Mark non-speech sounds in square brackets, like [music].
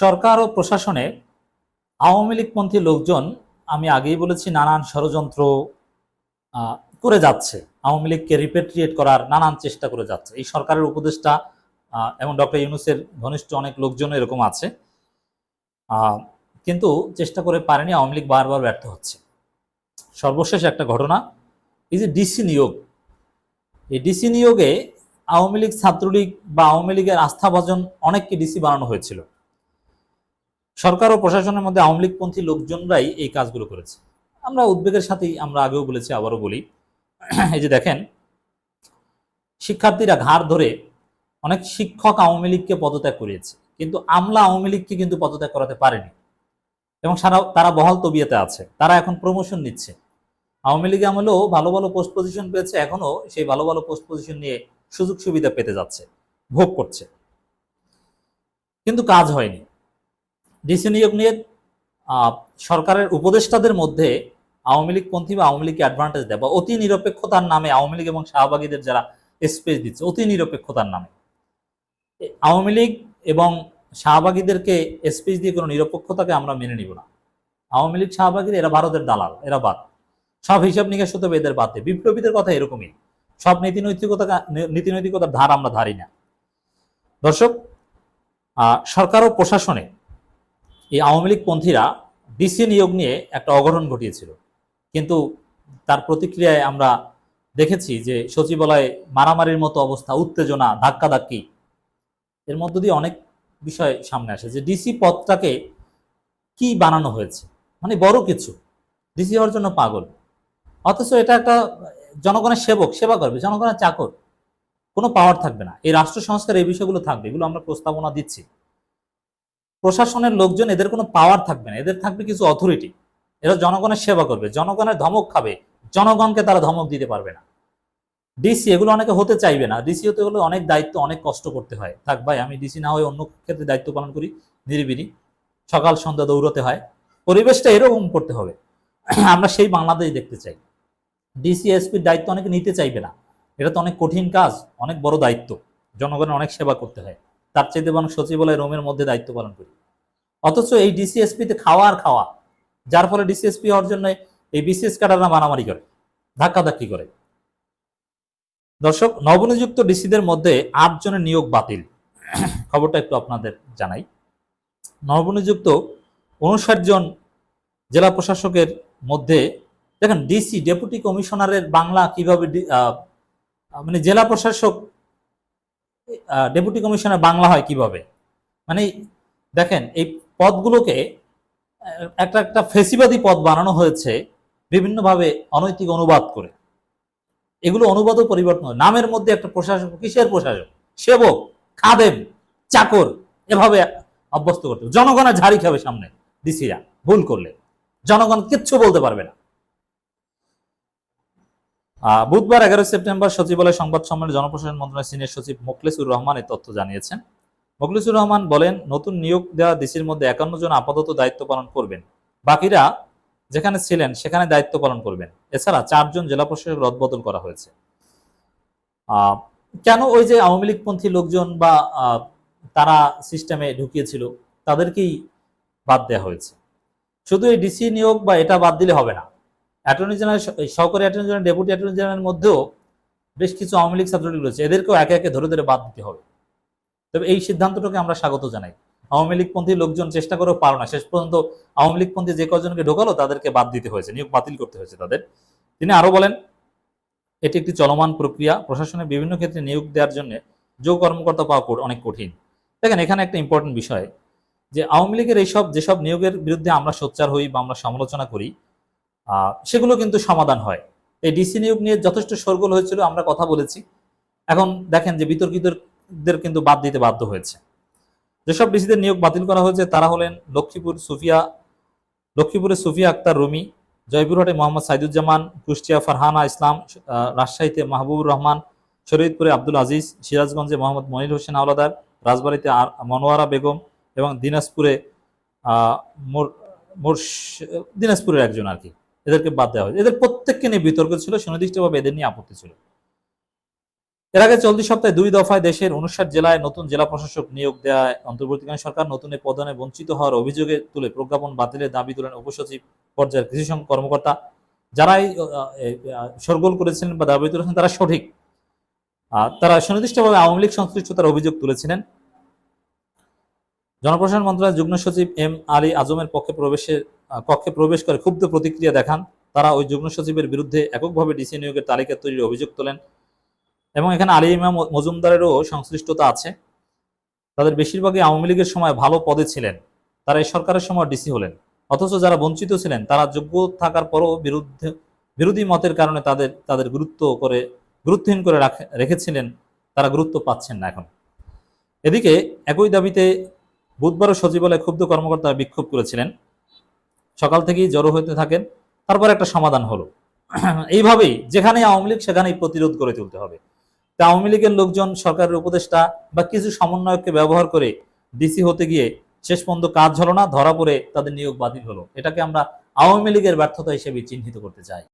সরকার ও প্রশাসনে আওয়ামী লীগপন্থী লোকজন, আমি আগেই বলেছি, নানান ষড়যন্ত্র করে যাচ্ছে। আওয়ামী লীগকে রিপেট্রিয়েট করার নানান চেষ্টা করে যাচ্ছে। এই সরকারের উপদেষ্টা এবং ডক্টর ইউনুসের ঘনিষ্ঠ অনেক লোকজন এরকম আছে। কিন্তু চেষ্টা করে পারেনি, আওয়ামী লীগ বারবার ব্যর্থ হচ্ছে। সর্বশেষ একটা ঘটনা, এই যে ডিসি নিয়োগ। এই ডিসি নিয়োগে আওয়ামী লীগ ছাত্রলীগ বা আওয়ামী লীগের আস্থাভাজন অনেককে ডিসি বানানো হয়েছিল। সরকার ও প্রশাসনের মধ্যে আওয়ামী লীগপন্থী লোকজনরাই এই কাজগুলো করেছে। আমরা উদ্বেগের সাথেই আমরা আগেও বলেছি, আবারও বলি। এই যে দেখেন, শিক্ষার্থীরা ঘাড় ধরে অনেক শিক্ষক আওয়ামী লীগকে পদত্যাগ করিয়েছে, কিন্তু আমলা আওয়ামী লীগকে কিন্তু পদত্যাগ করাতে পারেনি। এবং সারা, তারা বহাল তবিয়াতে আছে, তারা এখন প্রমোশন নিচ্ছে। আওয়ামী লীগ আমলেও ভালো ভালো পোস্ট পজিশন পেয়েছে এখনও সেই ভালো ভালো পোস্ট পজিশন নিয়ে সুযোগ সুবিধা পেতে যাচ্ছে, ভোগ করছে। কিন্তু কাজ হয়নি। ডিসি নিয়োগ নিয়ে সরকারের উপদেষ্টাদের মধ্যে আওয়ামী লীগ পন্থী বা আওয়ামী লীগকে অ্যাডভান্টেজ দেয় বা অতি নিরপেক্ষতার নামে আওয়ামী লীগ এবং শাহবাগীদের যারা স্পেস দিচ্ছে, অতি নিরপেক্ষতার নামে। আওয়ামী লীগ এবং শাহবাগীদেরকে স্পেস দিয়ে কোনো নিরপেক্ষতাকে আমরা মেনে নিব না। আওয়ামী লীগ, শাহবাগীর, এরা ভারতের দালাল, এরা বাদ। সব হিসাব নিকাশ হতে হবে এদের বাদে। বিপ্লবীদের কথা এরকমই। সব নীতি নৈতিকতা নীতি নৈতিকতার ধার আমরা ধারি না। দর্শক সরকার ও প্রশাসনে এই আওয়ামী লীগ পন্থীরা ডিসি নিয়োগ নিয়ে একটা অঘটন ঘটিয়েছিল। কিন্তু তার প্রতিক্রিয়ায় আমরা দেখেছি যে সচিবালয়ে মারামারির মতো অবস্থা, উত্তেজনা, ধাক্কাধাক্কি এর মধ্য দিয়ে অনেক বিষয় সামনে আসে যে ডিসি পদটাকে কি বানানো হয়েছে? মানে বড় কিছু। ডিসি হওয়ার জন্য পাগল। অথচ এটা একটা জনগণের সেবক, সেবা করবে, জনগণের চাকর। কোনো পাওয়ার থাকবে না। এই রাষ্ট্র সংস্কার এই বিষয়গুলো থাকবে, এগুলো আমরা প্রস্তাবনা দিচ্ছি। প্রশাসনের লোকজন এদের কোনো পাওয়ার থাকবে না। এদের থাকবে কিছু অথরিটি এরা জনগণের সেবা করবে। জনগণের ধমক খাবে। জনগণকে তারা ধমক দিতে পারবে না। ডিসি এগুলো অনেকে হতে চাইবে না। ডিসি হতে হলে অনেক দায়িত্ব, অনেক কষ্ট করতে হয়। থাক ভাই, আমি ডিসি না হয়ে অন্য ক্ষেত্রে দায়িত্ব পালন করি নিরিবিরি সকাল, সন্ধ্যা দৌড়তে হয়। পরিবেশটা এরকম করতে হবে। আমরা সেই বাংলাদেশ দেখতে চাই। ডিসিএসপির দায়িত্ব অনেকে নিতে চাইবে না। এটা তো অনেক কঠিন কাজ, অনেক বড় দায়িত্ব। জনগণের অনেক সেবা করতে হয়। তার চাইতে বরং সচিবালয় রোমের মধ্যে দায়িত্ব পালন করি। অথচ এই ডিসিএসপিতে খাওয়া আর খাওয়া, যার ফলে ডিসিএসপি হওয়ার জন্য এই বিসিএস ক্যাডাররা মারামারি করে, ধাক্কাধাক্কি করে। দর্শক, নবনিযুক্ত ডিসিদের মধ্যে আট জনের নিয়োগ বাতিল। খবরটা একটু আপনাদের জানাই। নবনিযুক্ত উনষাট জন জেলা প্রশাসকের মধ্যে, দেখেন ডিসি ডেপুটি কমিশনারের বাংলা কীভাবে মানে জেলা প্রশাসক ডেপুটি কমিশনার বাংলা হয় কীভাবে? মানে দেখেন, এই পদগুলোকে একটা একটা ফেসিবাদী পদ বানানো হয়েছে বিভিন্নভাবে অনৈতিক অনুবাদ করে। এগুলো অনুবাদও পরিবর্তন। নামের মধ্যে একটা প্রশাসক, কিসের প্রশাসক? সেবক, খাদেম, চাকর, এভাবে অভ্যস্ত করতে জনগণের ঝাড়ি খাবে সামনে, ডিসিরা, ভুল করলে। জনগণ কিচ্ছু বলতে পারবে না। বুধবার এগারো সেপ্টেম্বর সচিবালয় সংবাদ সম্মেলনে জনপ্রশাসন মন্ত্রণালয়ের সিনিয়র সচিব মোখলেসুর রহমান এই তথ্য জানিয়েছেন। মোখলেসুর রহমান বলেন, নতুন নিয়োগ দেওয়া ডিসির মধ্যে একান্ন জন আপাতত দায়িত্ব পালন করবেন। বাকিরা যেখানে ছিলেন সেখানে দায়িত্ব পালন করবেন। এছাড়া চারজন জেলা প্রশাসক রদবদল করা হয়েছে। কেন ওই যে আওয়ামী লীগপন্থী লোকজন বা তারা সিস্টেমে ঢুকিয়েছিল, তাদেরকেই বাদ দেওয়া হয়েছে? শুধু এই ডিসি নিয়োগ বা এটা বাদ দিলে হবে না। অ্যাটর্নি জেনারেল সহকারী অ্যাটর্নি জেনারেল, ডেপুটি অ্যাটর্নি জেনারেলের মধ্যেও বেশ কিছু আওয়ামী লীগ ছাত্রলীগ রয়েছে। এদেরকেও একে একে ধরে ধরে বাদ দিতে হবে। তবে এই সিদ্ধান্তটাকে আমরা স্বাগত জানাই। আওয়ামী লীগপন্থী লোকজন চেষ্টা করেও পারো না। শেষ পর্যন্ত আওয়ামী লীগপন্থী যে কজনকে ঢোকালো, তাদেরকে বাদ দিতে হয়েছে, নিয়োগ বাতিল করতে হয়েছে তাদের। তিনি আরও বলেন, এটি একটি চলমান প্রক্রিয়া। প্রশাসনের বিভিন্ন ক্ষেত্রে নিয়োগ দেওয়ার জন্য যোগ কর্মকর্তা পাওয়া অনেক কঠিন। দেখেন, এখানে একটা ইম্পর্টেন্ট বিষয়, যে আওয়ামী লীগের এইসব, যেসব নিয়োগের বিরুদ্ধে আমরা সোচ্চার হই বা আমরা সমালোচনা করি সেগুলো কিন্তু সমাধান হয়। এই ডিসি নিয়োগ নিয়ে যথেষ্ট সরগোল হয়েছিল, আমরা কথা বলেছি। এখন দেখেন যে বিতর্কিতদের কিন্তু বাদ দিতে বাধ্য হয়েছে। যেসব ডিসিদের নিয়োগ বাতিল করা হয়েছে, তারা হলেন লক্ষ্মীপুর সুফিয়া, লক্ষ্মীপুরে সুফিয়া আক্তার রুমি, জয়পুরহাটে মোহাম্মদ সাইদুজ্জামান, কুষ্টিয়া ফারহানা ইসলাম রাজশাহীতে মাহবুবুর রহমান, শরীয়তপুরে আব্দুল আজিজ, সিরাজগঞ্জে মোহাম্মদ মনির হোসেন আওলাদার রাজবাড়িতে মনোয়ারা বেগম এবং দিনাজপুরে দিনাজপুরের একজন আর কি। এদেরকে বাদ দেওয়া হয়েছে। এদের প্রত্যেককে নিয়ে বিতর্ক ছিল, সুনির্দিষ্টভাবে এদের নিয়ে আপত্তি ছিল। এর আগে চলতি সপ্তাহে দুই দফায় দেশের উনষাট জেলায় নতুন জেলা প্রশাসক নিয়োগ দেওয়ায় অন্তর্বর্তীকালীন সরকার নতুন এই বঞ্চিত হওয়ার অভিযোগে তুলে প্রজ্ঞাপন বাতিলের দাবি তুলেন উপসচিব পর্যায়ের কৃষি কর্মকর্তা। যারাই সরগোল করেছিলেন বা দাবি তুলেছেন, তারা সঠিক। তারা সুনির্দিষ্টভাবে আওয়ামী লীগ সংশ্লিষ্টতার অভিযোগ তুলেছিলেন। জনপ্রশাসন মন্ত্রণালয়ের যুগ্ম সচিব এম আলী আজমের পক্ষে প্রবেশের কক্ষে প্রবেশ করে ক্ষুব্ধ প্রতিক্রিয়া দেখান। তারা ওই যুগ্ম সচিবের বিরুদ্ধে এককভাবে ডিসি নিয়োগের তালিকা তৈরির অভিযোগ তোলেন। এবং এখানে আলী ইমাম মজুমদারেরও সংশ্লিষ্টতা আছে। তাদের বেশিরভাগই আওয়ামী লীগের সময় ভালো পদে ছিলেন। তারা এই সরকারের সময় ডিসি হলেন। অথচ যারা বঞ্চিত ছিলেন, তারা যোগ্য থাকার পরও বিরুদ্ধে, বিরোধী মতের কারণে তাদের তাদের গুরুত্ব করে, গুরুত্বহীন করে রাখে- রেখেছিলেন। তারা গুরুত্ব পাচ্ছেন না এখন। এদিকে একই দাবিতে বুধবারও সচিবালয়ে ক্ষুব্ধ কর্মকর্তারা বিক্ষোভ করেছিলেন। সকাল থেকেই জড়ো হতে থাকেন। তারপর একটা সমাধান হলো। [clears throat] এইভাবেই যেখানেই আওয়ামী লীগ, সেখানেই প্রতিরোধ করে তুলতে হবে। তা আওয়ামী লীগের লোকজন, সরকারের উপদেষ্টা বা কিছু সমন্বয়ককে ব্যবহার করে ডিসি হতে গিয়ে শেষ পর্যন্ত কাজ হলো না, ধরা পড়ে তাদের নিয়োগ বাতিল হলো। এটাকে আমরা আওয়ামী লীগের ব্যর্থতা হিসেবে চিহ্নিত করতে চাই।